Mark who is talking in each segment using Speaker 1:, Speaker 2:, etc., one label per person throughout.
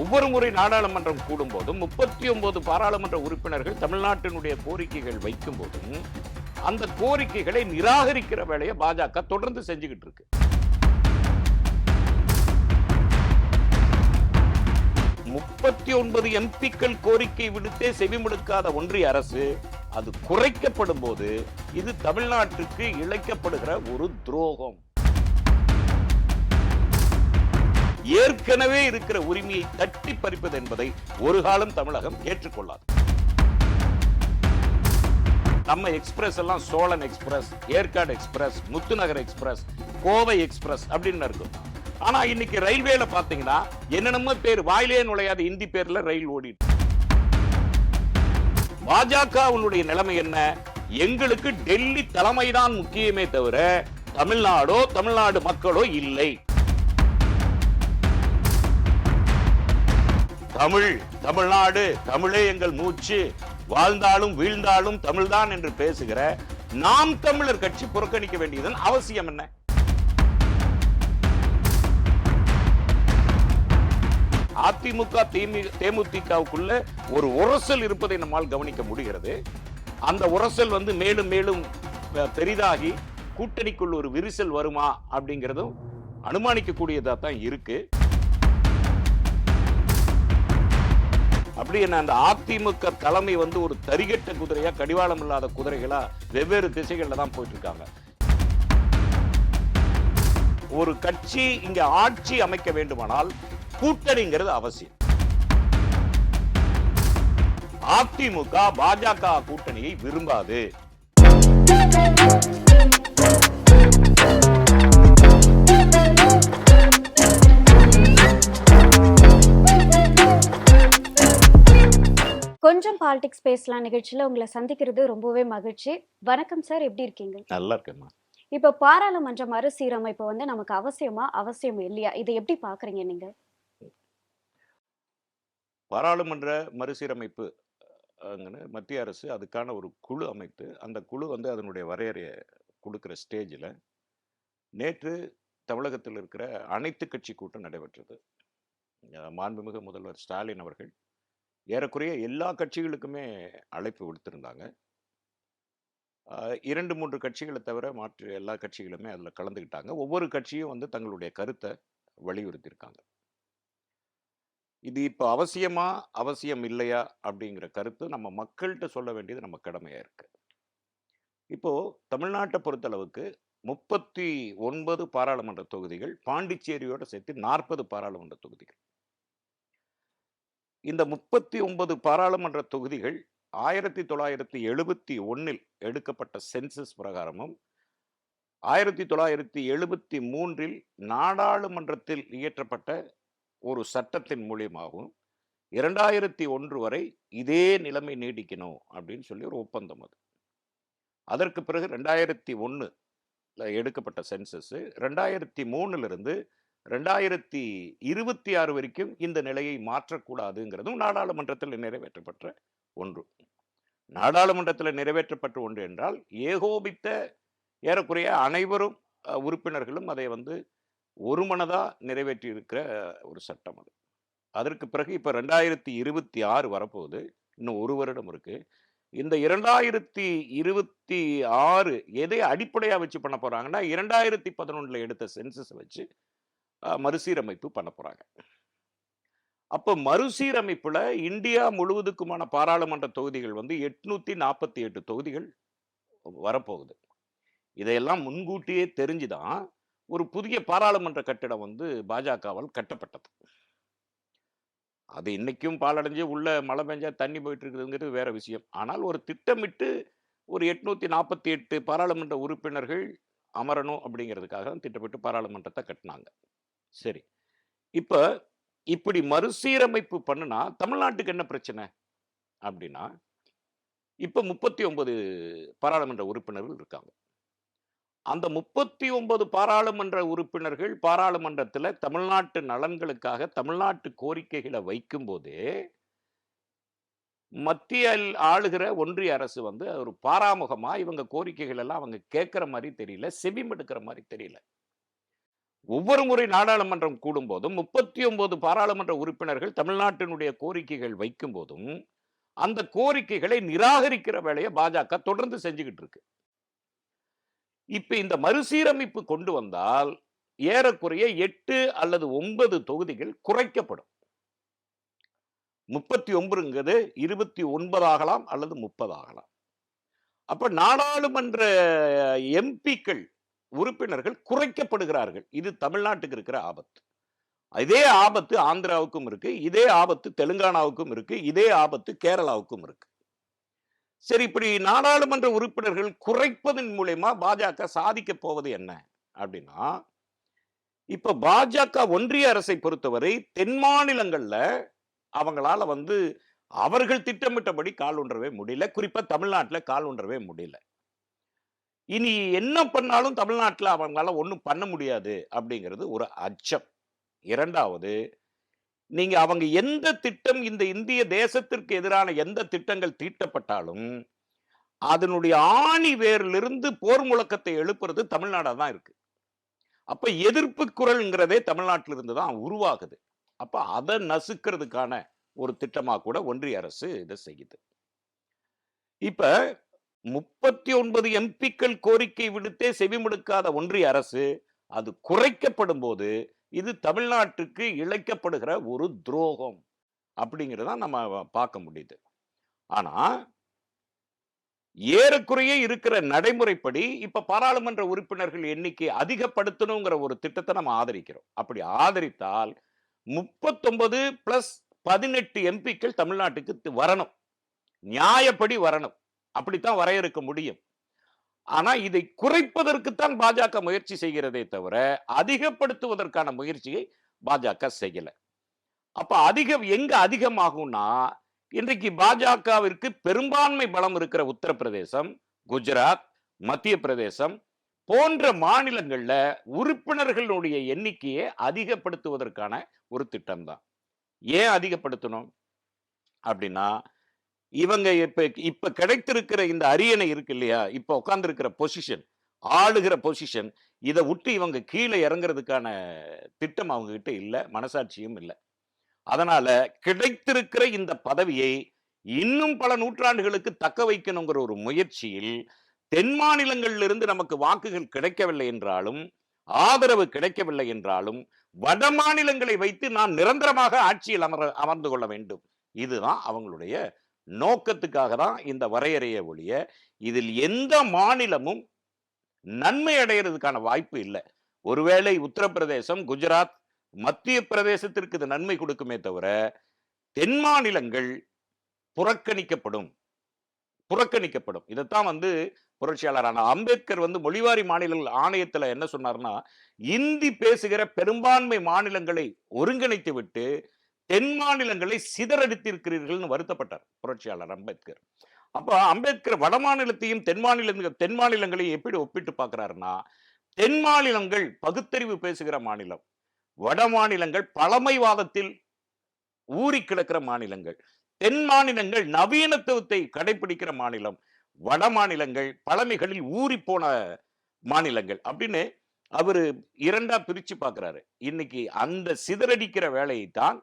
Speaker 1: ஒவ்வொரு முறை நாடாளுமன்றம் கூடும் போதும் முப்பத்தி ஒன்பது பாராளுமன்ற உறுப்பினர்கள் தமிழ்நாட்டினுடைய கோரிக்கைகள் வைக்கும் போதும் அந்த கோரிக்கைகளை நிராகரிக்கிற வேலையை பாஜக தொடர்ந்து செஞ்சுக்கிட்டு இருக்கு. முப்பத்தி ஒன்பது எம்பிக்கள் கோரிக்கை விடுத்தே செவிமடுக்காத ஒன்றிய அரசு அது குறைக்கப்படும் போது இது தமிழ்நாட்டுக்கு இழைக்கப்படுகிற ஒரு துரோகம். ஏற்கனவே இருக்கிற உரிமையை தட்டி பறிப்பது என்பதை ஒரு காலம் தமிழகம் ஏற்றுக்கொள்ளாது. நம்ம எக்ஸ்பிரஸ் எல்லாம் Cholan express Yercaud express Muthunagar express Kovai express அப்படின்னு இருக்கும். ஆனா இன்னைக்கு ரயில்வேல பாத்தீங்கன்னா என்னென்னமோ பேர் வாயிலே நுழையாத இந்தி பேர்ல ரயில் ஓடிட்டு. பாஜகவுடைய நிலைமை என்ன? எங்களுக்கு டெல்லி தலைமைதான் முக்கியமே தவிர தமிழ்நாடோ தமிழ்நாடு மக்களோ இல்லை. தமிழ் தமிழ்நாடு தமிழே எங்கள் மூச்சு. வாழ்ந்தாலும் வீழ்ந்தாலும் தமிழ்தான் என்று பேசுகிற நாம் தமிழர் கட்சி புறக்கணிக்க வேண்டியதன் அவசியம் என்ன? அதிமுக தேமுதிகவுக்குள்ள ஒரு உரசல் இருப்பதை நம்மால் கவனிக்க முடிகிறது. அந்த உரசல் வந்து மேலும் மேலும் பெரிதாகி கூட்டணிக்குள் ஒரு விரிசல் வருமா அப்படிங்கிறதும் அனுமானிக்கக்கூடியதாக தான் இருக்குது அப்படி என்ன அந்த அதிமுக தலைமை வந்து ஒரு தரிகட்ட குதிரையா கடிவாளம் இல்லாத குதிரைகளா வெவ்வேறு திசைகளில் தான் போயிட்டு இருக்காங்க ஒரு கட்சி இங்க ஆட்சி அமைக்க வேண்டுமானால் கூட்டணிங்கிறது அவசியம். அதிமுக பாஜக கூட்டணியை விரும்பாது.
Speaker 2: கொஞ்சம் பாலிடிக்ஸ் பேசலாம் நிகழ்ச்சியில. உங்களை சந்திக்கிறது ரொம்பவே மகிழ்ச்சி. வணக்கம் சார் எப்படி இருக்கீங்க?
Speaker 1: நல்லா இருக்கேம்மா
Speaker 2: இப்ப பாராளுமன்ற மறுசீரமைப்பு வந்து நமக்கு அவசியமா அவசியம் இல்லையா? இதை எப்படி பாக்குறீங்க நீங்க?
Speaker 1: பாராளுமன்ற மறுசீரமைப்பு மத்திய அரசு அதுக்கான ஒரு குழு அமைத்து அந்த குழு வந்து அதனுடைய வரையறையை கொடுக்குற ஸ்டேஜில் நேற்று தமிழகத்தில் இருக்கிற அனைத்து கட்சி கூட்டம் நடைபெற்றது. மாண்புமிகு முதல்வர் ஸ்டாலின் அவர்கள் ஏறக்குறைய எல்லா கட்சிகளுக்குமே அழைப்பு விடுத்திருந்தாங்க. இரண்டு மூன்று கட்சிகளை தவிர மாற்று எல்லா கட்சிகளுமே அதில் கலந்துக்கிட்டாங்க ஒவ்வொரு கட்சியும் வந்து தங்களுடைய கருத்தை வலியுறுத்தியிருக்காங்க. இது இப்போ அவசியமா அவசியம் இல்லையா அப்படிங்கிற கருத்து நம்ம மக்கள்கிட்ட சொல்ல வேண்டியது நம்ம கடமையாக இருக்குது இப்போ தமிழ்நாட்டை பொறுத்தளவுக்கு முப்பத்தி ஒன்பது பாராளுமன்ற தொகுதிகள் பாண்டிச்சேரியோடு சேர்த்து நாற்பது பாராளுமன்ற தொகுதிகள். இந்த முப்பத்தி ஒன்பது பாராளுமன்ற தொகுதிகள் ஆயிரத்தி தொள்ளாயிரத்தி எழுபத்தி ஒன்றில் எடுக்கப்பட்ட சென்சஸ் பிரகாரமும் ஆயிரத்தி தொள்ளாயிரத்தி எழுபத்தி மூன்றில் நாடாளுமன்றத்தில் இயற்றப்பட்ட ஒரு சட்டத்தின் மூலியமாகவும் இரண்டாயிரத்தி ஒன்று வரை இதே நிலைமை நீடிக்கணும் அப்படின்னு சொல்லி ஒரு ஒப்பந்தம் அது. அதற்கு பிறகு ரெண்டாயிரத்தி ஒன்று எடுக்கப்பட்ட சென்சஸ் ரெண்டாயிரத்தி மூணுலேருந்து ரெண்டாயிரத்தி இருபத்தி ஆறு வரைக்கும் இந்த நிலையை மாற்றக்கூடாதுங்கிறதும் நாடாளுமன்றத்தில் நிறைவேற்றப்பட்ட ஒன்று. நாடாளுமன்றத்தில் நிறைவேற்றப்பட்ட ஒன்று என்றால் ஏகோபித்த ஏறக்குறைய அனைவரும் உறுப்பினர்களும் அதை வந்து ஒருமனதாக நிறைவேற்றியிருக்கிற ஒரு சட்டம் அது. அதற்கு பிறகு இப்போ ரெண்டாயிரத்தி இருபத்தி ஆறு வரப்போகுது. இன்னும் ஒரு வருடம் இருக்குது இந்த இரண்டாயிரத்தி இருபத்தி ஆறு எதை அடிப்படையாக வச்சு பண்ண போகிறாங்கன்னா இரண்டாயிரத்தி பதினொன்றில் எடுத்த சென்சஸை வச்சு மறுசீரமைப்பு பண்ண போறாங்க. அப்போ மறுசீரமைப்புல இந்தியா முழுவதுக்குமான பாராளுமன்ற தொகுதிகள் வந்து எட்நூத்தி நாற்பத்தி எட்டு தொகுதிகள் வரப்போகுது. இதையெல்லாம் முன்கூட்டியே தெரிஞ்சுதான் ஒரு புதிய பாராளுமன்ற கட்டிடம் வந்து பாஜகவால் கட்டப்பட்டது. அது இன்னைக்கும் பாலடைஞ்சு உள்ள மழை பெஞ்சா தண்ணி போயிட்டு இருக்குதுங்கிறது வேற விஷயம். ஆனால் ஒரு திட்டமிட்டு ஒரு எட்நூத்தி நாற்பத்தி எட்டு பாராளுமன்ற உறுப்பினர்கள் அமரணும் அப்படிங்கிறதுக்காக தான் திட்டமிட்டு பாராளுமன்றத்தை கட்டினாங்க. சரி. இப்போ இப்படி மறுசீரமைப்பு பண்ணுனா தமிழ்நாட்டுக்கு என்ன பிரச்சனை? அப்படின்னா இப்போ முப்பத்தி ஒன்பது பாராளுமன்ற உறுப்பினர்கள் இருக்காங்க. அந்த முப்பத்தி ஒன்பது பாராளுமன்ற உறுப்பினர்கள் பாராளுமன்றத்தில் தமிழ்நாட்டு நலன்களுக்காக தமிழ்நாட்டு கோரிக்கைகளை வைக்கும்போதே மத்திய ஆளுகிற ஒன்றிய அரசு வந்து ஒரு பாராமுகமா இவங்க கோரிக்கைகள் எல்லாம் அவங்க கேட்குற மாதிரி தெரியல செவிமெடுக்கிற மாதிரி தெரியல. ஒவ்வொரு முறை நாடாளுமன்றம் கூடும்போதும் முப்பத்தி ஒன்பது பாராளுமன்ற உறுப்பினர்கள் தமிழ்நாட்டினுடைய கோரிக்கைகள் வைக்கும் போதும் அந்த கோரிக்கைகளை நிராகரிக்கிற வேலையை பாஜக தொடர்ந்து செஞ்சுக்கிட்டு இருக்கு. இப்ப இந்த மறுசீரமைப்பு கொண்டு வந்தால் ஏறக்குறைய எட்டு அல்லது ஒன்பது தொகுதிகள் குறைக்கப்படும். முப்பத்தி ஒன்பதுங்கிறது இருபத்தி ஒன்பது ஆகலாம் அல்லது முப்பது ஆகலாம். அப்ப நாடாளுமன்ற எம்பிக்கள் உறுப்பினர்கள் குறைக்கப்படுகிறார்கள். இது தமிழ்நாட்டுக்கு இருக்கிற ஆபத்து. இதே ஆபத்து ஆந்திராவுக்கும் இருக்கு இதே ஆபத்து தெலுங்கானாவுக்கும் இருக்கு இதே ஆபத்து கேரளாவுக்கும் இருக்கு. சரி இப்படி நாடாளுமன்ற உறுப்பினர்கள் குறைப்பதன் மூலயமா பாஜக சாதிக்க போவது என்ன அப்படின்னா இப்ப பாஜக ஒன்றிய அரசை பொறுத்தவரை தென் மாநிலங்கள்ல அவங்களால வந்து அவர்கள் திட்டமிட்டபடி கால் ஒன்றவே முடியல. குறிப்பா தமிழ்நாட்டில் கால் ஒன்றவே முடியல. இனி என்ன பண்ணாலும் தமிழ்நாட்டில் அவங்களால ஒன்றும் பண்ண முடியாது அப்படிங்கிறது ஒரு அச்சம். இரண்டாவது நீங்க அவங்க எந்த திட்டம் இந்த இந்திய தேசத்திற்கு எதிரான எந்த திட்டங்கள் தீட்டப்பட்டாலும் அதனுடைய ஆணி வேரிலிருந்து போர் முழக்கத்தை எழுப்புறது தமிழ்நாடா தான் இருக்கு. அப்ப எதிர்ப்பு குரல்ங்கிறதே தமிழ்நாட்டில இருந்து தான் உருவாகுது. அப்ப அதை நசுக்கிறதுக்கான ஒரு திட்டமாக கூட ஒன்றிய அரசு இதை செய்யுது. இப்ப முப்பத்தி ஒன்பது எம்பிக்கள் கோரிக்கை விடுத்தே செவிமடுக்காத ஒன்றிய அரசு அது குறைக்கப்படும் போது இது தமிழ்நாட்டுக்கு இழைக்கப்படுகிற ஒரு துரோகம் அப்படிங்கிறத நம்ம பார்க்க முடியுது. ஆனா ஏறக்குறைய இருக்கிற நடைமுறைப்படி இப்ப பாராளுமன்ற உறுப்பினர்கள் எண்ணிக்கை அதிகப்படுத்தணுங்கிற ஒரு திட்டத்தை நம்ம ஆதரிக்கிறோம். அப்படி ஆதரித்தால் முப்பத்தொன்பது பிளஸ் பதினெட்டு எம்பிக்கள் தமிழ்நாட்டுக்கு வரணும். நியாயப்படி வரணும். அப்படித்தான் வரையறுக்க முடியும். ஆனா இதை குறைப்பதற்குத்தான் பாஜக முயற்சி செய்கிறதே தவிர அதிகப்படுத்துவதற்கான முயற்சியை பாஜக செய்யல. அப்ப அதிகம் எங்க அதிகமாகும்னா இன்றைக்கு பாஜகவிற்கு பெரும்பான்மை பலம் இருக்கிற உத்தரப்பிரதேசம் குஜராத் மத்திய பிரதேசம் போன்ற மாநிலங்கள்ல உறுப்பினர்களுடைய எண்ணிக்கையை அதிகப்படுத்துவதற்கான ஒரு திட்டம் தான் ஏன் அதிகப்படுத்தணும்? அப்படின்னா இவங்க இப்ப இப்ப கிடைத்திருக்கிற இந்த அரியணை இருக்கு இல்லையா? இப்ப உட்கார்ந்துருக்கிற பொசிஷன் ஆளுகிற பொசிஷன் இதை விட்டு இவங்க கீழே இறங்குறதுக்கான திட்டம் அவங்க கிட்ட இல்ல மனசாட்சியும் இல்லை. அதனால கிடைத்திருக்கிற இந்த பதவியை இன்னும் பல நூற்றாண்டுகளுக்கு தக்க வைக்கணுங்கிற ஒரு முயற்சியில் தென் மாநிலங்களில் இருந்து நமக்கு வாக்குகள் கிடைக்கவில்லை என்றாலும் ஆதரவு கிடைக்கவில்லை என்றாலும் வட மாநிலங்களை வைத்து நாம் நிரந்தரமாக ஆட்சியில் அமர அமர்ந்து கொள்ள வேண்டும். இதுதான் அவங்களுடைய நோக்கத்துக்காக தான் இந்த வரையறையை ஒழிய இதில் எந்த மாநிலமும் நன்மை அடைகிறதுக்கான வாய்ப்பு இல்லை. ஒருவேளை உத்தரப்பிரதேசம் குஜராத் மத்திய பிரதேசத்திற்கு இது நன்மை கொடுக்குமே தவிர தென் மாநிலங்கள் புறக்கணிக்கப்படும் புறக்கணிக்கப்படும். இதைத்தான் வந்து புரட்சியாளரான அம்பேத்கர் வந்து மொழிவாரி மாநிலங்கள் ஆணையத்தில் என்ன சொன்னார்னா இந்தி பேசுகிற பெரும்பான்மை மாநிலங்களை ஒருங்கிணைத்து விட்டு தென் மாநிலங்களை சிதறடித்திருக்கிறீர்கள்னு வருத்தப்பட்டார் புரட்சியாளர் அம்பேத்கர். அப்ப அம்பேத்கர் வட மாநிலத்தையும் தென் மாநில தென் மாநிலங்களையும் எப்படி ஒப்பிட்டு பார்க்கிறாருன்னா தென் மாநிலங்கள் பகுத்தறிவு பேசுகிற மாநிலம் வட மாநிலங்கள் பழமைவாதத்தில் ஊறி கிடக்கிற மாநிலங்கள் தென் மாநிலங்கள் நவீனத்துவத்தை கடைபிடிக்கிற மாநிலம் வட மாநிலங்கள் பழமைகளில் ஊறி போன மாநிலங்கள் அப்படின்னு அவரு இரண்டா பிரிச்சு பார்க்குறாரு. இன்னைக்கு அந்த சிதறடிக்கிற வேலையை தான்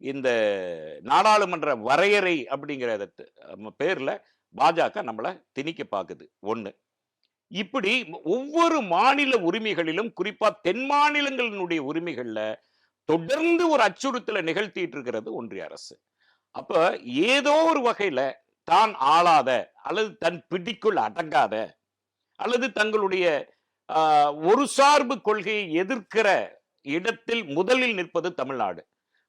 Speaker 1: இந்த நாடாளுமன்ற வரையறை அப்படிங்கிற பேரில் பேர்ல பாஜக நம்மளை திணிக்க பார்க்குது ஒன்று இப்படி ஒவ்வொரு மாநில உரிமைகளிலும் குறிப்பா தென் மாநிலங்களினுடைய உரிமைகள்ல தொடர்ந்து ஒரு அச்சுறுத்தலை நிகழ்த்திட்டு இருக்கிறது ஒன்றிய அரசு. அப்ப ஏதோ ஒரு வகையில தான் ஆளாத அல்லது தன் பிடிக்குள் அடங்காத அல்லது தங்களுடைய ஆஹ், ஒரு சார்பு கொள்கையை எதிர்க்கிற இடத்தில் முதலில் நிற்பது தமிழ்நாடு.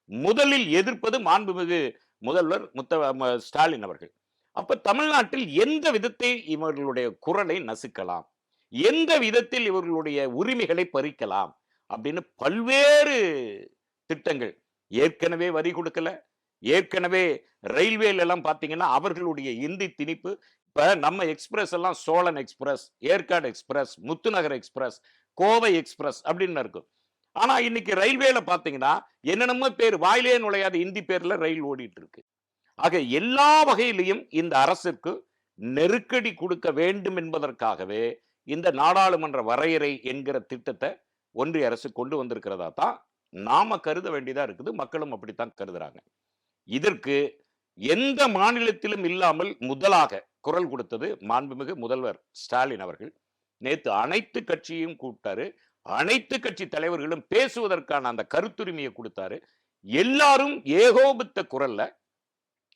Speaker 1: முதலில் எதிர்ப்பது மாண்புமிகு முதல்வர் முத்த ஸ்டாலின் அவர்கள். அப்ப தமிழ்நாட்டில் எந்த விதத்தை இவர்களுடைய குரலை நசுக்கலாம்? எந்த விதத்தில் இவர்களுடைய உரிமைகளை பறிக்கலாம்? அப்படின்னு பல்வேறு திட்டங்கள். ஏற்கனவே வரி கொடுக்கல. ஏற்கனவே ரயில்வேல எல்லாம் பாத்தீங்கன்னா அவர்களுடைய இந்தி திணிப்பு. இப்ப நம்ம எக்ஸ்பிரஸ் எல்லாம் Cholan express Yercaud express Muthunagar express Kovai express அப்படின்னு இருக்கும். ஆனா இன்னைக்கு ரயில்வேல பாத்தீங்கன்னா என்னென்னமோ பேர் வாயிலே நுழையாத இந்தி பேர்ல ரயில் ஓடிட்டு இருக்கு ஆக எல்லா வகையிலையும் இந்த அரசிற்கு நெருக்கடி கொடுக்க வேண்டும் என்பதற்காகவே இந்த நாடாளுமன்ற வரையறை என்கிற திட்டத்தை ஒன்றிய அரசு கொண்டு வந்திருக்கிறதா தான் நாம கருத வேண்டியதா இருக்குது. மக்களும் அப்படித்தான் கருதுறாங்க. இதற்கு எந்த மாநிலத்திலும் இல்லாமல் முதலாக குரல் கொடுத்தது மாண்புமிகு முதல்வர் ஸ்டாலின் அவர்கள். நேத்து அனைத்து கட்சியும் கூப்பிட்டாரு. அனைத்து கட்சி தலைவர்களும் பேசுவதற்கான அந்த கருத்துரிமையை கொடுத்தாரு. எல்லாரும் ஏகோபித்த குரல்ல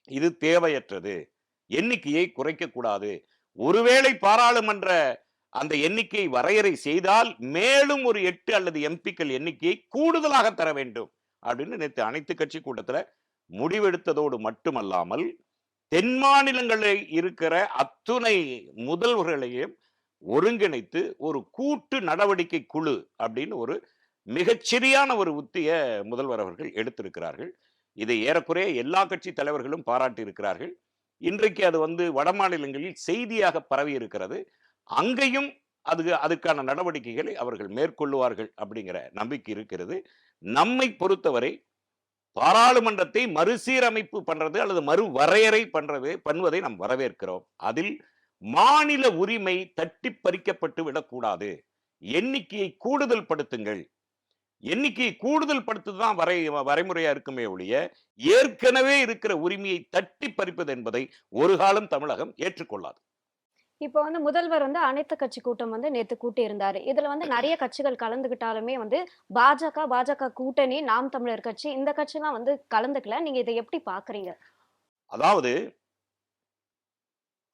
Speaker 1: இது தேவையற்றது. எண்ணிக்கையை குறைக்க கூடாது ஒருவேளை பாராளுமன்ற அந்த எண்ணிக்கை வரையறை செய்தால் மேலும் ஒரு எட்டு அல்லது எம்பிக்கள் எண்ணிக்கையை கூடுதலாக தர வேண்டும் அப்படின்னு நேற்று அனைத்து கட்சி கூட்டத்துல முடிவெடுத்ததோடு மட்டுமல்லாமல் தென் மாநிலங்களில் இருக்கிற அத்துணை முதல்வர்களையும் ஒருங்கிணைத்து ஒரு கூட்டு நடவடிக்கை குழு அப்படின்னு ஒரு மிகச்சரியான ஒரு உத்திய முதல்வர் அவர்கள் எடுத்திருக்கிறார்கள். இதை ஏறக்குறைய எல்லா கட்சி தலைவர்களும் பாராட்டி இருக்கிறார்கள் இன்றைக்கு அது வந்து வட மாநிலங்களில் செய்தியாக பரவி இருக்கிறது அங்கேயும் அது அதுக்கான நடவடிக்கைகளை அவர்கள் மேற்கொள்ளுவார்கள் அப்படிங்கிற நம்பிக்கை இருக்கிறது. நம்மை பொறுத்தவரை பாராளுமன்றத்தை மறுசீரமைப்பு பண்ணுறது அல்லது மறு வரையறை பண்ணுவதை நாம் வரவேற்கிறோம். அதில் மாநில உரிமை தட்டி பறிக்கப்பட்டு விடக்கூடாது. எண்ணிக்கையை கூடுதல் படுத்துங்கள். எண்ணிக்கையை கூடுதல் படுத்துதான் வரை வரைமுறையா இருக்குமே ஒழிய ஏற்கனவே இருக்கிற உரிமையை தட்டி பறிப்பது என்பதை ஒரு காலம் தமிழகம் ஏற்றுக்கொள்ளாது.
Speaker 2: இப்போ வந்து முதல்வர் வந்து அனைத்து கட்சி கூட்டம் வந்து நேத்து கூட்டி இருந்தாரு இதுல வந்து நிறைய கட்சிகள் கலந்துகிட்டாலுமே வந்து பாஜக பாஜக கூட்டணி நாம் தமிழர் கட்சி இந்த கட்சிலாம் வந்து கலந்துக்கல. நீங்க இதை எப்படி பாக்குறீங்க?
Speaker 1: அதாவது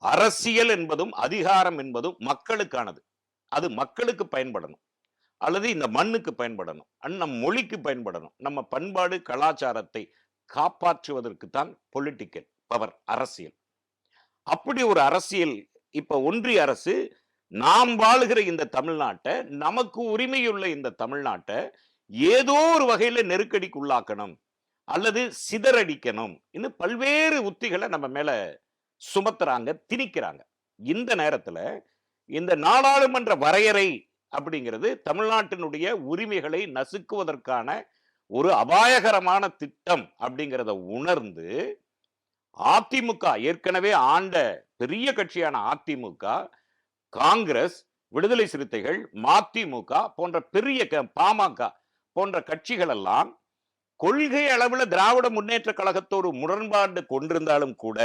Speaker 1: அரசியல் என்பதும் அதிகாரம் என்பதும் மக்களுக்கானது. அது மக்களுக்கு பயன்படணும். அல்லது இந்த மண்ணுக்கு பயன்படணும். அண்ட் நம் மொழிக்கு பயன்படணும். நம்ம பண்பாடு கலாச்சாரத்தை காப்பாற்றுவதற்கு தான் பொலிட்டிக்கல் பவர் அரசியல். அப்படி ஒரு அரசியல் இப்ப ஒன்றிய அரசு நாம் வாழுகிற இந்த தமிழ்நாட்டை நமக்கு உரிமையுள்ள இந்த தமிழ்நாட்டை ஏதோ ஒரு வகையில நெருக்கடிக்கு உள்ளாக்கணும் அல்லது சிதறடிக்கணும். இன்னும் பல்வேறு உத்திகளை நம்ம மேல சுமத்துறாங்க திணிக்கிறாங்க. இந்த நேரத்துல இந்த நாடாளுமன்ற வரையறை அப்படிங்கிறது தமிழ்நாட்டினுடைய உரிமைகளை நசுக்குவதற்கான ஒரு அபாயகரமான திட்டம் அப்படிங்கிறத உணர்ந்து அதிமுக ஏற்கனவே ஆண்ட பெரிய கட்சியான அதிமுக காங்கிரஸ் விடுதலை சிறுத்தைகள் மதிமுக போன்ற பெரிய க- பாமக போன்ற கட்சிகள் எல்லாம் கொள்கை அளவுல திராவிட முன்னேற்ற கழகத்தோடு முரண்பாடு கொண்டிருந்தாலும் கூட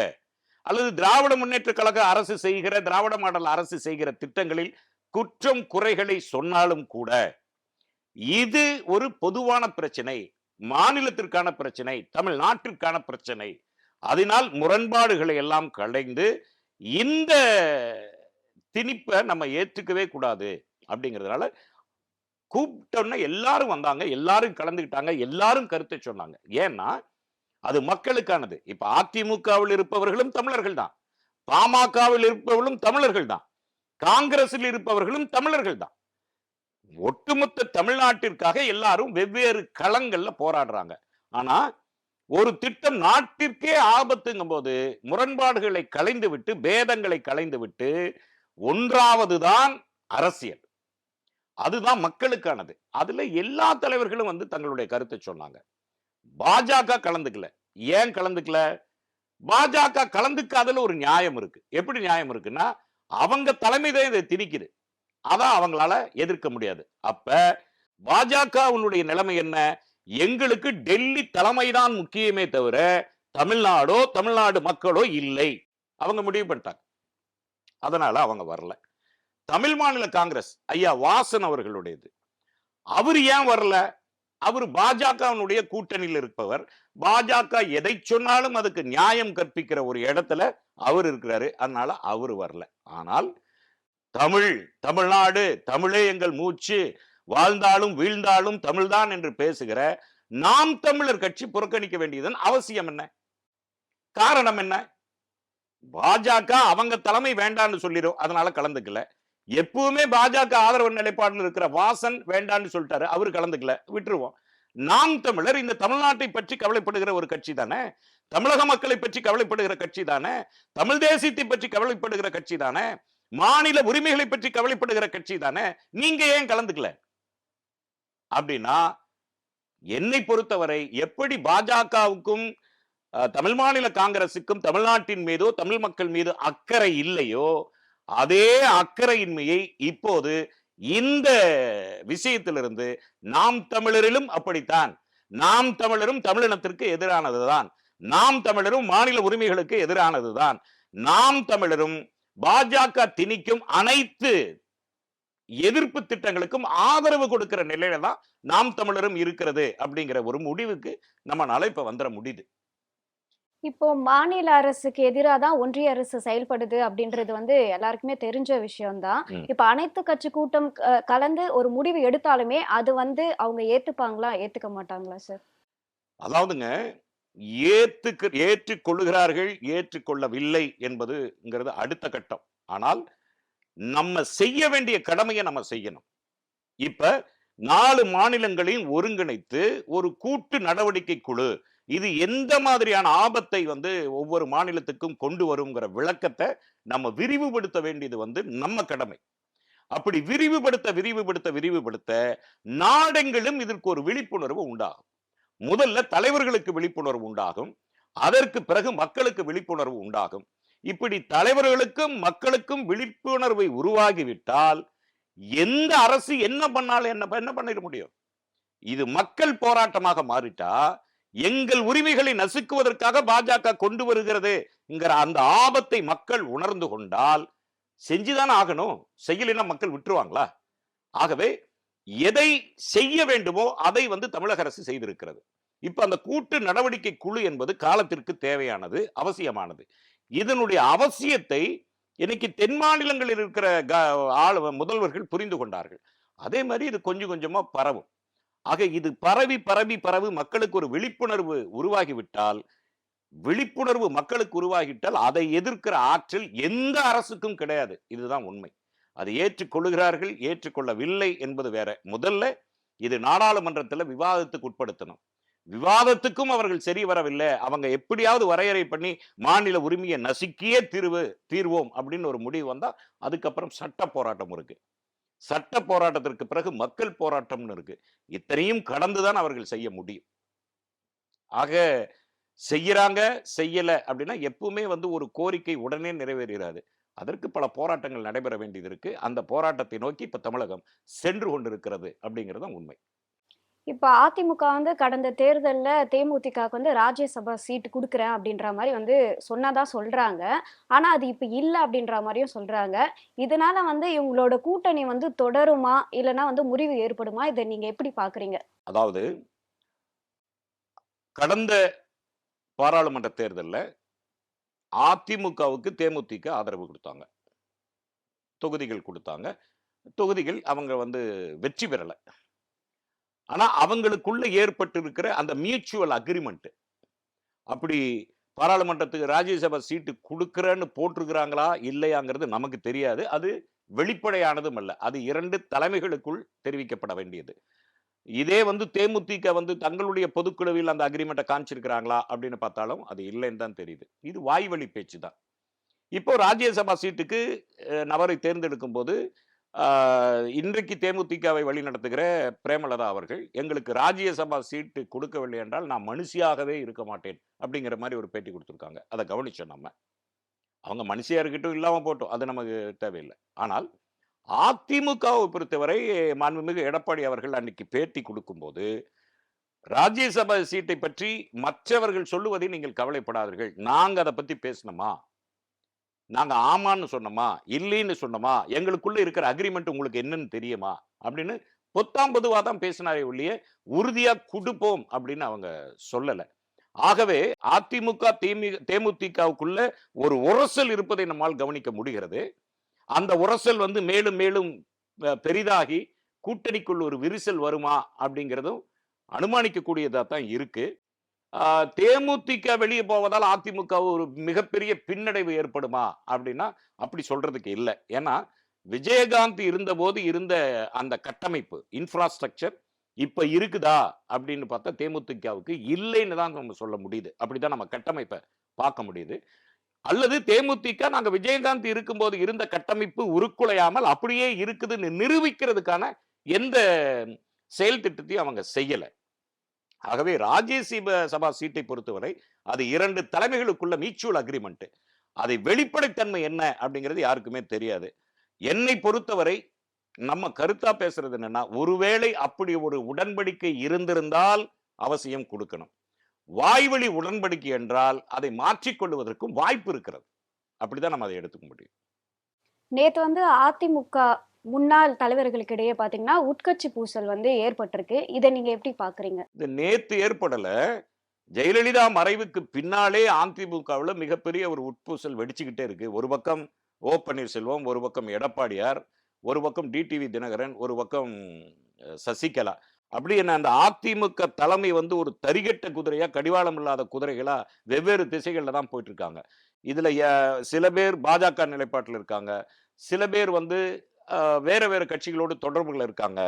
Speaker 1: அல்லது திராவிட முன்னேற்ற கழக அரசு செய்கிற திராவிட மாடல் அரசு செய்கிற திட்டங்களில் குற்றம் குறைகளை சொன்னாலும் கூட இது ஒரு பொதுவான பிரச்சனை மாநிலத்திற்கான பிரச்சனை தமிழ்நாட்டிற்கான பிரச்சனை. அதனால் முரண்பாடுகளை எல்லாம் களைந்து இந்த திணிப்பை நம்ம ஏற்றுக்கவே கூடாது அப்படிங்கிறதுனால கூப்பிட்டோன்னா எல்லாரும் வந்தாங்க எல்லாரும் கலந்துக்கிட்டாங்க எல்லாரும் கருத்தை சொன்னாங்க. ஏன்னா அது மக்களுக்கானது. இப்ப அதிமுகவில் இருப்பவர்களும் தமிழர்கள் தான். பாமகவில் இருப்பவர்களும் தமிழர்கள் தான். காங்கிரஸில் இருப்பவர்களும் தமிழர்கள் தான். ஒட்டுமொத்த தமிழ்நாட்டிற்காக எல்லாரும் வெவ்வேறு களங்கள்ல போராடுறாங்க. ஆனா ஒரு திட்டம் நாட்டிற்கே ஆபத்துங்கும் போது முரண்பாடுகளை களைந்து விட்டு பேதங்களை களைந்து விட்டு ஒன்றாவதுதான் அரசியல். அதுதான் மக்களுக்கானது. அதுல எல்லா தலைவர்களும் வந்து தங்களுடைய கருத்தை சொன்னாங்க. பாஜக கலந்துக்கல. ஏன் கலந்துக்கல? பாஜக கலந்துக்காதல ஒரு நியாயம் இருக்கு. எப்படி நியாயம் இருக்குன்னா அவங்க தலைமை தான் இதை திணிக்குது. அதான் அவங்களால எதிர்க்க முடியாது. அப்ப பாஜகவினுடைய நிலைமை என்ன? எங்களுக்கு டெல்லி தலைமைதான் முக்கியமே தவிர தமிழ்நாடோ தமிழ்நாடு மக்களோ இல்லை. அவங்க முடிவு பண்ணிட்டாங்க. அதனால அவங்க வரல. தமிழ் மாநில காங்கிரஸ் ஐயா வாசன் அவர்களுடையது. அவர் ஏன் வரல? அவர் பாஜகவினுடைய கூட்டணியில் இருப்பவர். பாஜக எதை சொன்னாலும் அதுக்கு நியாயம் கற்பிக்கிற ஒரு இடத்துல அவர் இருக்கிறாரு. அதனால அவர் வரல. ஆனால் தமிழ் தமிழ்நாடு தமிழே எங்கள் மூச்சு. வாழ்ந்தாலும் வீழ்ந்தாலும் தமிழ்தான் என்று பேசுகிற நாம் தமிழர் கட்சி புறக்கணிக்க வேண்டியதன் அவசியம் என்ன? காரணம் என்ன? பாஜக அவங்க தலைமை வேண்டான்னு சொல்லிடும் அதனால கலந்துக்கல. எப்பவுமே பாஜக ஆதரவு நிலைப்பாடுல இருக்கிற வாசன் வேண்டான்னு சொல்லிட்டாரு அவர் கலந்துக்கல விட்டுருவோம். நாம் தமிழர் இந்த தமிழ்நாட்டை பற்றி கவலைப்படுகிற ஒரு கட்சி தானே? தமிழக மக்களை பற்றி கவலைப்படுகிற கட்சி தானே? தமிழ் தேசியத்தை பற்றி கவலைப்படுகிற கட்சி தானே? மாநில உரிமைகளை பற்றி கவலைப்படுகிற கட்சி தானே? நீங்க ஏன் கலந்துக்கல? அப்படின்னா என்னை பொறுத்தவரை எப்படி பாஜகவுக்கும் அஹ், தமிழ் மாநில காங்கிரசுக்கும் தமிழ்நாட்டின் மீதோ தமிழ் மக்கள் மீது அக்கறை இல்லையோ அதே அக்கறையின்மையை இப்போது இந்த விஷயத்திலிருந்து நாம் தமிழரிலும் அப்படித்தான். நாம் தமிழரும் தமிழினத்திற்கு எதிரானதுதான். நாம் தமிழரும் மாநில உரிமைகளுக்கு எதிரானதுதான். நாம் தமிழரும் பாஜக திணிக்கும் அனைத்து எதிர்ப்பு திட்டங்களுக்கும் ஆதரவு கொடுக்கிற நிலையில தான் நாம் தமிழரும் இருக்கிறது அப்படிங்கிற ஒரு முடிவுக்கு நம்மளால இப்ப வந்துட முடியுது.
Speaker 2: இப்போ மாநில அரசுக்கு எதிராக தான் ஒன்றிய அரசு செயல்படுது அப்படின்றது வந்து எல்லாருக்குமே தெரிஞ்ச விஷயம்தான். இப்ப அனைத்து கட்சி கூட்டம் கலந்து ஒரு முடிவு எடுத்தாலுமே அது வந்து அவங்க ஏத்துப்பாங்களா ஏத்துக்க மாட்டாங்களா சார்?
Speaker 1: அதாவதுங்க ஏத்துக்கு ஏற்றுக்கொள்ளுகிறார்கள் ஏற்றுக்கொள்ளவில்லை என்பதுங்கிறது அடுத்த கட்டம். ஆனால் நம்ம செய்ய வேண்டிய கடமையை நம்ம செய்யணும். இப்ப நாலு மாநிலங்களையும் ஒருங்கிணைத்து ஒரு கூட்டு நடவடிக்கை குழு இது எந்த மாதிரியான ஆபத்தை வந்து ஒவ்வொரு மாநிலத்துக்கும் கொண்டு வருங்கிற விளக்கத்தை நம்ம விரிவுபடுத்த வேண்டியது வந்து நம்ம கடமை. அப்படி விரிவுபடுத்த விரிவுபடுத்த விரிவுபடுத்த நாடெங்கிலும் இதற்கு ஒரு விழிப்புணர்வு உண்டாகும். முதல்ல தலைவர்களுக்கு விழிப்புணர்வு உண்டாகும். அதற்கு பிறகு மக்களுக்கு விழிப்புணர்வு உண்டாகும். இப்படி தலைவர்களுக்கும் மக்களுக்கும் விழிப்புணர்வை உருவாகிவிட்டால் எந்த அரசு என்ன பண்ணாலும் என்ன என்ன பண்ணிட முடியும்? இது மக்கள் போராட்டமாக மாறிட்டா எங்கள் உரிமைகளை நசுக்குவதற்காக பாஜக கொண்டு வருகிறதுங்கிற அந்த ஆபத்தை மக்கள் உணர்ந்து கொண்டால் செஞ்சுதானே ஆகணும். செய்யலைன்னா மக்கள் விட்டுருவாங்களா? ஆகவே எதை செய்ய வேண்டுமோ அதை வந்து தமிழக அரசு செய்திருக்கிறது. இப்ப அந்த கூட்டு நடவடிக்கை குழு என்பது காலத்திற்கு தேவையானது அவசியமானது. இதனுடைய அவசியத்தை இன்னைக்கு தென் மாநிலங்களில் இருக்கிற க- ஆளு முதல்வர்கள் புரிந்து கொண்டார்கள். அதே மாதிரி இது கொஞ்சம் கொஞ்சமா பரவும். ஆக இது பரவி பரவி பரவி மக்களுக்கு ஒரு விழிப்புணர்வு உருவாகிவிட்டால் விழிப்புணர்வு மக்களுக்கு உருவாகிவிட்டால் அதை எதிர்க்கிற ஆற்றல் எந்த அரசுக்கும் கிடையாது. இதுதான் உண்மை. அதை ஏற்றுக்கொள்கிறார்கள் ஏற்றுக்கொள்ளவில்லை என்பது வேற. முதல்ல இது நாடாளுமன்றத்தில் விவாதத்துக்கு உட்படுத்தணும். விவாதத்துக்கும் அவர்கள் சரி வரவில்லை. அவங்க எப்படியாவது வரையறை பண்ணி மாநில உரிமையை நசுக்கியே தீர்வு தீர்வோம் அப்படின்னு ஒரு முடிவு வந்தால் அதுக்கப்புறம் சட்ட போராட்டம் இருக்கு. சட்ட போராட்டத்திற்கு பிறகு மக்கள் போராட்டம்னு இருக்கு. இத்தனையும் கடந்துதான் அவர்கள் செய்ய முடியும். ஆக செய்யறாங்க செய்யல அப்படின்னா எப்பவுமே வந்து ஒரு கோரிக்கை உடனே நிறைவேறாது அதற்கு பல போராட்டங்கள் நடைபெற வேண்டியது இருக்கு. அந்த போராட்டத்தை நோக்கி இப்ப தமிழகம் சென்று கொண்டிருக்கிறது அப்படிங்கிறது உண்மை.
Speaker 2: இப்போ அதிமுக வந்து கடந்த தேர்தலில் தேமுதிகவுக்கு வந்து ராஜ்யசபா சீட் கொடுக்குறேன் அப்படின்ற மாதிரி வந்து சொன்னதாக சொல்கிறாங்க ஆனால் அது இப்போ இல்லை அப்படின்ற மாதிரியும் சொல்கிறாங்க இதனால வந்து இவங்களோட கூட்டணி வந்து தொடருமா? இல்லைன்னா வந்து முறிவு ஏற்படுமா? இதை நீங்கள் எப்படி பார்க்குறீங்க
Speaker 1: அதாவது கடந்த பாராளுமன்ற தேர்தலில் அதிமுகவுக்கு தேமுதிக ஆதரவு கொடுத்தாங்க. தொகுதிகள் கொடுத்தாங்க. தொகுதிகள் அவங்க வந்து வெற்றி பெறலை. ஆனா அவங்களுக்குள்ள ஏற்பட்டு இருக்கிற அந்த மியூச்சுவல் அக்ரிமெண்ட் அப்படி பாராளுமன்றத்துக்கு ராஜ்யசபா சீட்டு கொடுக்குறேன்னு போட்டிருக்கிறாங்களா இல்லையாங்கிறது நமக்கு தெரியாது. அது வெளிப்படையானதும் அல்ல. அது இரண்டு தலைமைகளுக்குள் தெரிவிக்கப்பட வேண்டியது. இதே வந்து தேமுதிக வந்து தங்களுடைய பொதுக்குழுவில் அந்த அக்ரிமெண்ட்டை காமிச்சிருக்கிறாங்களா அப்படின்னு பார்த்தாலும் அது இல்லைன்னு தான் தெரியுது. இது வாய்வழி பேச்சு தான் இப்போ ராஜ்யசபா சீட்டுக்கு நபரை தேர்ந்தெடுக்கும் போது இன்றைக்கு தேமுதிகவை வழிநடத்துகிற பிரேமலதா அவர்கள் எங்களுக்கு ராஜ்யசபா சீட்டு கொடுக்கவில்லை என்றால் நான் மனுஷியாகவே இருக்க மாட்டேன் அப்படிங்கிற மாதிரி ஒரு பேட்டி கொடுத்துருக்காங்க. அதை கவனிச்சோம் நம்ம. அவங்க மனுஷியாக இருக்கட்டும் இல்லாம போட்டோம் அது நமக்கு தேவையில்லை. ஆனால் அதிமுகவை பொறுத்தவரை மாண்புமிகு எடப்பாடி அவர்கள் அன்னைக்கு பேட்டி கொடுக்கும்போது ராஜ்யசபா சீட்டை பற்றி மற்றவர்கள் சொல்லுவதை நீங்கள் கவலைப்படாதீர்கள். நாங்க அதை பத்தி பேசணுமா? நாங்கள் ஆமான்னு சொன்னோமா? இல்லைன்னு சொன்னோமா? எங்களுக்குள்ள இருக்கிற அக்ரிமெண்ட் உங்களுக்கு என்னன்னு தெரியுமா? அப்படின்னு பொத்தாம் பொதுவாக தான் பேசினாரே ஒழிய உறுதியாக கொடுப்போம் அப்படின்னு அவங்க சொல்லலை. ஆகவே அதிமுக திமு தேமுதிகவுக்குள்ள ஒரு உரசல் இருப்பதை நம்மால் கவனிக்க முடிகிறது. அந்த உரசல் வந்து மேலும் மேலும் பெரிதாகி கூட்டணிக்குள் ஒரு விரிசல் வருமா அப்படிங்கிறதும் அனுமானிக்கக்கூடியதாக தான் இருக்கு. தேமுதிக வெளியே போவதால் அதிமுக ஒரு மிகப்பெரிய பின்னடைவு ஏற்படுமா அப்படின்னா அப்படி சொல்றதுக்கு இல்லை. ஏன்னா விஜயகாந்த் இருந்தபோது இருந்த அந்த கட்டமைப்பு இன்ஃப்ராஸ்ட்ரக்சர் இப்போ இருக்குதா அப்படின்னு பார்த்தா தேமுதிகவுக்கு இல்லைன்னு தான் நம்ம சொல்ல முடியுது. அப்படிதான் நம்ம கட்டமைப்பை பார்க்க முடியுது. அல்லது தேமுதிக நாங்கள் விஜயகாந்த் இருக்கும்போது இருந்த கட்டமைப்பு உருக்குலையாமல் அப்படியே இருக்குதுன்னு நிரூபிக்கிறதுக்கான எந்த செயல் திட்டத்தையும் அவங்க செய்யலை. ஆகவே ராஜ்யசீப சபா சீட்டை பொறுத்தவரை அது இரண்டு தலைமைகளுக்குள்ள மியூச்சுவல் அக்ரிமெண்ட் அதை வெளிப்படைத்தன்மை என்ன அப்படிங்கிறது யாருக்குமே தெரியாது. என்னை பொறுத்தவரை நம்ம கருத்தா பேசுறது என்னன்னா ஒருவேளை அப்படி ஒரு உடன்படிக்கை இருந்திருந்தால் அவசியம் கொடுக்கணும். வாய்வழி உடன்படிக்கை என்றால் அதை மாற்றிக்கொள்வதற்கும் வாய்ப்பு இருக்கிறது. அப்படிதான் நம்ம அதை எடுத்துக்க முடியும்.
Speaker 2: நேற்று வந்து அதிமுக முன்னாள் தலைவர்களுக்கு இடையே பாத்தீங்கன்னா உட்கட்சி பூசல் வந்து ஏற்பட்டிருக்கு. இதை நீங்க எப்படி பாக்குறீங்க?
Speaker 1: இது நேத்து ஏற்படல. ஜெயலலிதா மறைவுக்கு பின்னாலே அதிமுகவில் மிகப்பெரிய ஒரு உட்பூசல் வெடிச்சுக்கிட்டே இருக்கு. ஒரு பக்கம் ஓ பன்னீர்செல்வம் ஒரு பக்கம் எடப்பாடியார் ஒரு பக்கம் டிடிவி தினகரன் ஒரு பக்கம் சசிகலா. அப்படி என்ன அந்த அதிமுக தலைமை வந்து ஒரு தரிகட்ட குதிரையா கடிவாளம் இல்லாத குதிரைகளா வெவ்வேறு திசைகளில் தான் போயிட்டு இருக்காங்க. இதுல சில பேர் பாஜக நிலைப்பாட்டில் இருக்காங்க. சில பேர் வந்து வேறு வேறு கட்சிகளோடு தொடர்புகள் இருக்காங்க.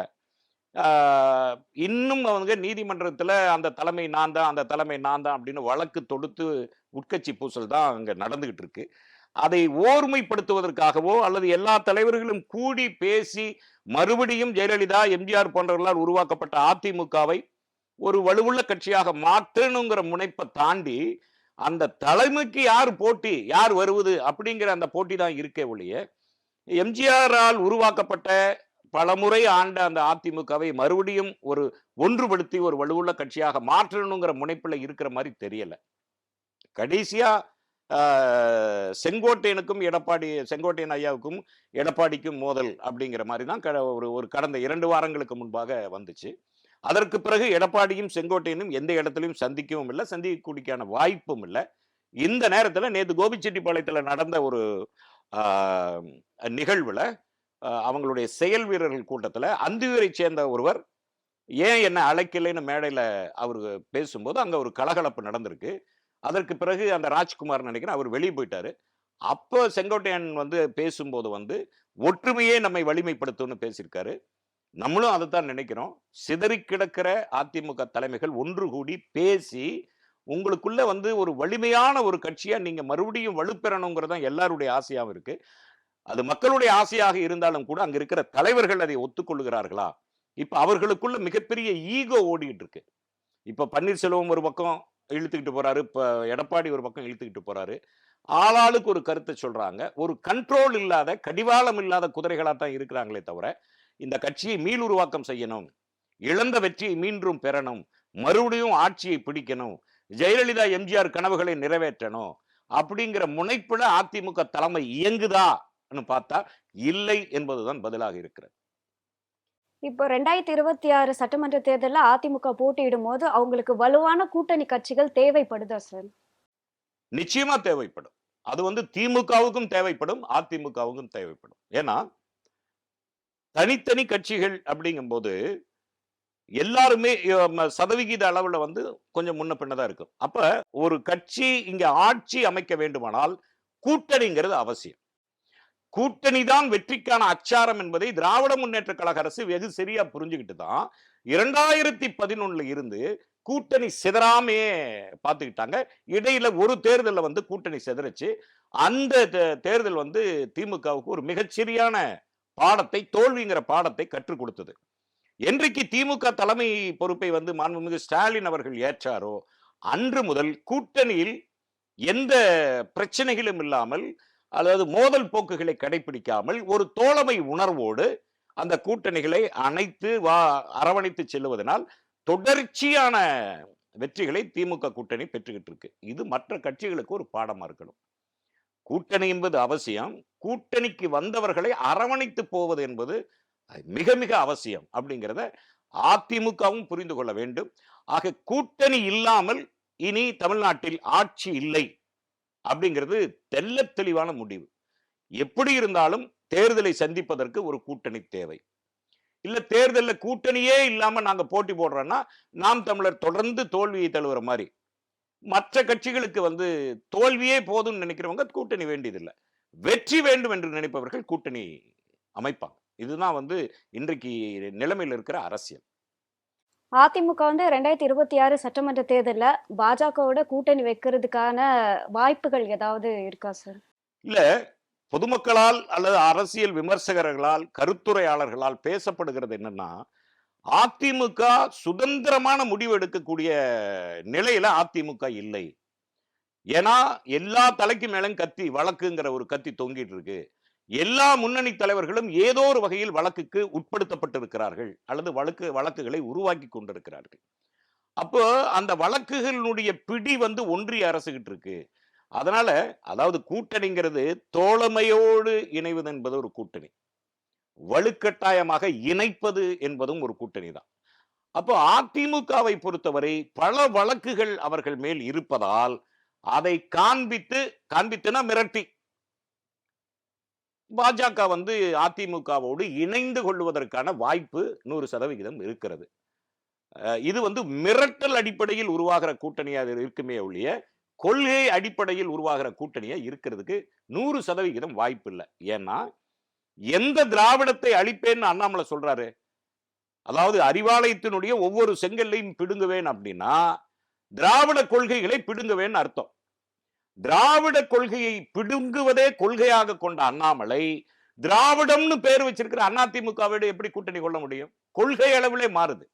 Speaker 1: இன்னும் அவங்க நீதிமன்றத்தில் அந்த தலைமை நான் தான் அந்த தலைமை நான் தான் அப்படின்னு வழக்கு தொடுத்து உட்கட்சி பூசல் தான் அங்கே நடந்துகிட்டு இருக்கு. அதை ஓர்மைப்படுத்துவதற்காகவோ அல்லது எல்லா தலைவர்களும் கூடி பேசி மறுபடியும் ஜெயலலிதா எம்ஜிஆர் போன்றவர்களால் உருவாக்கப்பட்ட அதிமுகவை ஒரு வலுவுள்ள கட்சியாக மாற்றணுங்கிற முனைப்பை தாண்டி அந்த தலைமைக்கு யார் போட்டி யார் வருவது அப்படிங்கிற அந்த போட்டி தான் இருக்கே ஒழிய எம்ஜிஆரால் உருவாக்கப்பட்ட பலமுறை ஆண்ட அந்த அதிமுகவை மறுபடியும் ஒரு ஒன்றுபடுத்தி ஒரு வலுவுள்ள கட்சியாக மாற்றணுங்கிற முனைப்பில் இருக்கிற மாதிரி தெரியல. கடைசியா ஆஹ், செங்கோட்டையனுக்கும் எடப்பாடி செங்கோட்டையன் ஐயாவுக்கும் எடப்பாடிக்கும் மோதல் அப்படிங்கிற மாதிரி தான் க ஒரு ஒரு கடந்த இரண்டு வாரங்களுக்கு முன்பாக வந்துச்சு. அதற்கு பிறகு எடப்பாடியும் செங்கோட்டையனும் எந்த இடத்துலையும் சந்திக்கவும் இல்லை சந்திக்கக்கூடிக்கான வாய்ப்பும் இல்லை. இந்த நேரத்தில் நேற்று கோபிச்செட்டிப்பாளையத்தில் நடந்த ஒரு நிகழ்வுல அவங்களுடைய செயல் வீரர்கள் கூட்டத்தில் அந்தியூரை சேர்ந்த ஒருவர் ஏன் என்ன அழைக்கலைன்னு மேடையில் அவர் பேசும்போது அங்கே ஒரு கலகலப்பு நடந்திருக்கு. அதற்கு பிறகு அந்த ராஜ்குமார் நினைக்கிறேன் அவர் வெளியே போயிட்டாரு. அப்போ செங்கோட்டையன் வந்து பேசும்போது வந்து ஒற்றுமையே நம்மை வலிமைப்படுத்தும்னு பேசியிருக்காரு. நம்மளும் அதைத்தான் நினைக்கிறோம். சிதறி கிடக்கிற அதிமுக தலைமைகள் ஒன்று கூடி பேசி உங்களுக்குள்ள வந்து ஒரு வலிமையான ஒரு கட்சியா நீங்க மறுபடியும் வலுப்பெறணுங்கிறது தான் எல்லாருடைய ஆசையாகவும் இருக்கு. அது மக்களுடைய ஆசையாக இருந்தாலும் கூட அங்க இருக்கிற தலைவர்கள் அதை ஒத்துக்கொள்கிறார்களா? இப்ப அவர்களுக்குள்ள மிகப்பெரிய ஈகோ ஓடிட்டு இருக்கு. இப்ப பன்னீர்செல்வம் ஒரு பக்கம் இழுத்துக்கிட்டு போறாரு இப்ப எடப்பாடி ஒரு பக்கம் இழுத்துக்கிட்டு போறாரு. ஆளாளுக்கு ஒரு கருத்தை சொல்றாங்க. ஒரு கண்ட்ரோல் இல்லாத கடிவாளம் இல்லாத குதிரைகளாக தான் இருக்கிறாங்களே தவிர இந்த கட்சியை மீளுருவாக்கம் செய்யணும். இழந்த வெற்றியை மீண்டும் பெறணும். மறுபடியும் ஆட்சியை பிடிக்கணும். ஜெயலலிதா எம்ஜிஆர் கனவுகளை நிறைவேற்றணும் அப்படிங்கிற முனைப்புல அதிமுக தலைமை இயங்குதான்னு பார்த்தா இல்லை என்பதுதான் பதிலாக இருக்கிறது.
Speaker 2: இப்போ ரெண்டாயிரத்தி இருபத்தி ஆறு சட்டமன்ற தேர்தல்ல அதிமுக போட்டியிடும் போது அவங்களுக்கு வலுவான கூட்டணி கட்சிகள் தேவைப்படுதா சார்?
Speaker 1: நிச்சயமா தேவைப்படும். அது வந்து திமுகவுக்கும் தேவைப்படும் அதிமுகவுக்கும் தேவைப்படும். ஏன்னா தனித்தனி கட்சிகள் அப்படிங்கும்போது எல்லாருமே சதவிகித அளவுல வந்து கொஞ்சம் முன்ன பின்னதாக இருக்கும் அப்ப ஒரு கட்சி இங்க ஆட்சி அமைக்க வேண்டுமானால் கூட்டணிங்கிறது அவசியம். கூட்டணி தான் வெற்றிக்கான அச்சாரம் என்பதை திராவிட முன்னேற்ற கழக அரசு வெகு சரியா புரிஞ்சுக்கிட்டு தான் இரண்டாயிரத்தி பதினொன்னுல இருந்து கூட்டணி சிதறாமே பார்த்துக்கிட்டாங்க. இடையில ஒரு தேர்தலில் வந்து கூட்டணி சிதறச்சு அந்த தே- தேர்தல் வந்து திமுகவுக்கு ஒரு மிகச்சரியான பாடத்தை தோல்விங்கிற பாடத்தை கற்றுக் கொடுத்தது. என்றைக்கு திமுக தலைமை பொறுப்பை வந்து மாண்புமிகு ஸ்டாலின் அவர்கள் ஏற்றாரோ அன்று முதல் கூட்டணியில் எந்த பிரச்சனைகளும் இல்லாமல் அதாவது மோதல் போக்குகளை கடைபிடிக்காமல் ஒரு தோழமை உணர்வோடு அந்த கூட்டணிகளை அணைத்து வா அரவணைத்து செல்லுவதனால் தொடர்ச்சியான வெற்றிகளை திமுக கூட்டணி பெற்றுக்கிட்டு இருக்கு. இது மற்ற கட்சிகளுக்கு ஒரு பாடமா இருக்கணும். கூட்டணி என்பது அவசியம். கூட்டணிக்கு வந்தவர்களை அரவணைத்து போவது என்பது மிக மிக அவசியம் அப்படிங்கிறத அதிமுகவும் புரிந்து கொள்ள வேண்டும். ஆக கூட்டணி இல்லாமல் இனி தமிழ்நாட்டில் ஆட்சி இல்லை அப்படிங்கிறது தெல்ல தெளிவான முடிவு. எப்படி இருந்தாலும் தேர்தலை சந்திப்பதற்கு ஒரு கூட்டணி தேவை. இல்ல தேர்தலில் கூட்டணியே இல்லாம நாங்க போட்டி போடுறோம்னா நாம் தமிழர் தொடர்ந்து தோல்வியை தழுவுற மாதிரி. மற்ற கட்சிகளுக்கு வந்து தோல்வியே போதும்னு நினைக்கிறவங்க கூட்டணி வேண்டியதில்லை. வெற்றி வேண்டும் என்று நினைப்பவர்கள் கூட்டணி அமைப்பாங்க. இதுதான் வந்து இன்றைக்கு நிலைமையில் இருக்கிற அரசியல்.
Speaker 2: அதிமுக வந்து ரெண்டாயிரத்தி இருபத்தி ஆறு சட்டமன்ற தேர்தல்ல பாஜகவோட கூட்டணி வைக்கிறதுக்கான வாய்ப்புகள் ஏதாவது இருக்கா சார்
Speaker 1: இல்ல பொதுமக்களால் அல்லது அரசியல் விமர்சகர்களால் கருத்துரையாளர்களால் பேசப்படுகிறது என்னன்னா அதிமுக சுதந்திரமான முடிவு எடுக்கக்கூடிய நிலையில அதிமுக இல்லை. ஏன்னா எல்லா தலைக்கு மேலும் கத்தி வழக்குங்கிற ஒரு கத்தி தொங்கிட்டு இருக்கு. எல்லா முன்னணி தலைவர்களும் ஏதோ ஒரு வகையில் வழக்குக்கு உட்படுத்தப்பட்டிருக்கிறார்கள் அல்லது வழக்கு வழக்குகளை உருவாக்கி கொண்டிருக்கிறார்கள். அப்போ அந்த வழக்குகளினுடைய பிடி வந்து ஒன்றிய அரசுகிட்டு இருக்கு. அதனால அதாவது கூட்டணிங்கிறது தோழமையோடு இணைவது என்பது ஒரு கூட்டணி. வலுக்கட்டாயமாக இணைப்பது என்பதும் ஒரு கூட்டணி தான். அப்போ அதிமுகவை பொறுத்தவரை பல வழக்குகள் அவர்கள் மேல் இருப்பதால் அதை காண்பித்து காண்பித்துனா மிரட்டி. பாஜக வந்து அதிமுகவோடு இணைந்து கொள்வதற்கான வாய்ப்பு நூறு சதவிகிதம் இருக்கிறது. இது வந்து மிரட்டல் அடிப்படையில் உருவாகிற கூட்டணியா அது இருக்குமே ஒழிய கொள்கை அடிப்படையில் உருவாகிற கூட்டணியா இருக்கிறதுக்கு நூறு சதவிகிதம் வாய்ப்பு இல்லை. ஏன்னா எந்த திராவிடத்தை அழிப்பேன்னு அண்ணாமலை சொல்றாரு. அதாவது அறிவாலயத்தினுடைய ஒவ்வொரு செங்கல்லையும் பிடுங்குவேன் அப்படின்னா திராவிட கொள்கைகளை பிடுங்குவேன்னு அர்த்தம். திராவிட கொள்கையை பிடுங்குவதே கொள்கையாக கொண்ட அண்ணாமலை திராவிடம்னு பேர் வச்சிருக்கிற அதிமுகவோடு எப்படி கூட்டணி கொள்ள முடியும்? கொள்கை அளவிலே மாறுது.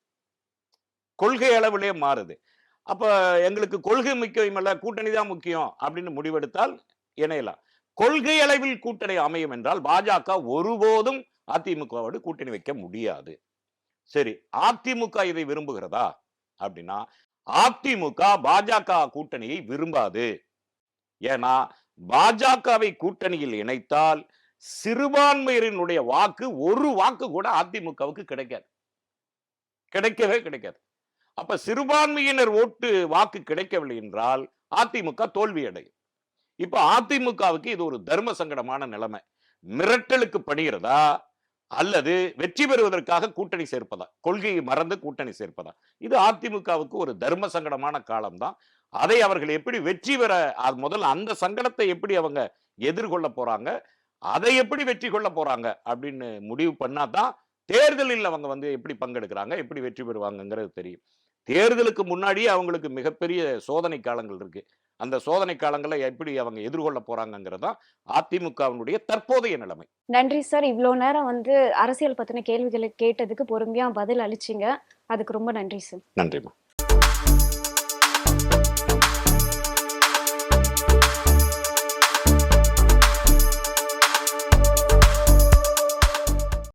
Speaker 1: கொள்கை அளவிலே மாறுது. அப்ப எங்களுக்கு கொள்கை முக்கியம் இல்ல கூட்டணி தான் முக்கியம் அப்படின்னு முடிவெடுத்தால் இணையலாம். கொள்கை அளவில் கூட்டணி அமையும் என்றால் பாஜக ஒருபோதும் அதிமுகவோடு கூட்டணி வைக்க முடியாது. சரி அதிமுக இதை விரும்புகிறதா? அப்படின்னா அதிமுக பாஜக கூட்டணியை விரும்பாது. ஏன்னா பாஜகவை கூட்டணியில் இணைத்தால் சிறுபான்மையினுடைய வாக்கு ஒரு வாக்கு கூட அதிமுகவுக்கு கிடைக்காது. கிடைக்கவே கிடைக்காது. அப்ப சிறுபான்மையினர் ஓட்டு வாக்கு கிடைக்கவில்லை என்றால் அதிமுக தோல்வி அடையும் இப்ப அதிமுகவுக்கு இது ஒரு தர்ம சங்கடமான நிலைமை. மிரட்டலுக்கு பணிகிறதா? அல்லது வெற்றி பெறுவதற்காக கூட்டணி சேர்ப்பதா? கொள்கையை மறந்து கூட்டணி சேர்ப்பதா? இது அதிமுகவுக்கு ஒரு தர்ம சங்கடமான காலம்தான். அதை அவர்கள் எப்படி வெற்றி பெற அது முதல்ல அந்த சங்கடத்தை எப்படி அவங்க எதிர்கொள்ள போறாங்க அதை எப்படி வெற்றி கொள்ள போறாங்க அப்படின்னு முடிவு பண்ணாதான் தேர்தலில் அவங்க வந்து எப்படி பங்கெடுக்கிறாங்க எப்படி வெற்றி பெறுவாங்கங்கிறது தெரியும். தேர்தலுக்கு முன்னாடியே அவங்களுக்கு மிகப்பெரிய சோதனை காலங்கள் இருக்கு. அந்த சோதனை காலங்களை எப்படி அவங்க எதிர்கொள்ள போறாங்கங்கிறது தான் அதிமுகவினுடைய தற்போதைய நிலைமை.
Speaker 2: நன்றி சார். இவ்வளோ நேரம் வந்து அரசியல் பத்தின கேள்விகளை கேட்டதுக்கு பொறுமையா பதில் அளிச்சீங்க. அதுக்கு ரொம்ப நன்றி சார்.
Speaker 1: நன்றிம்மா.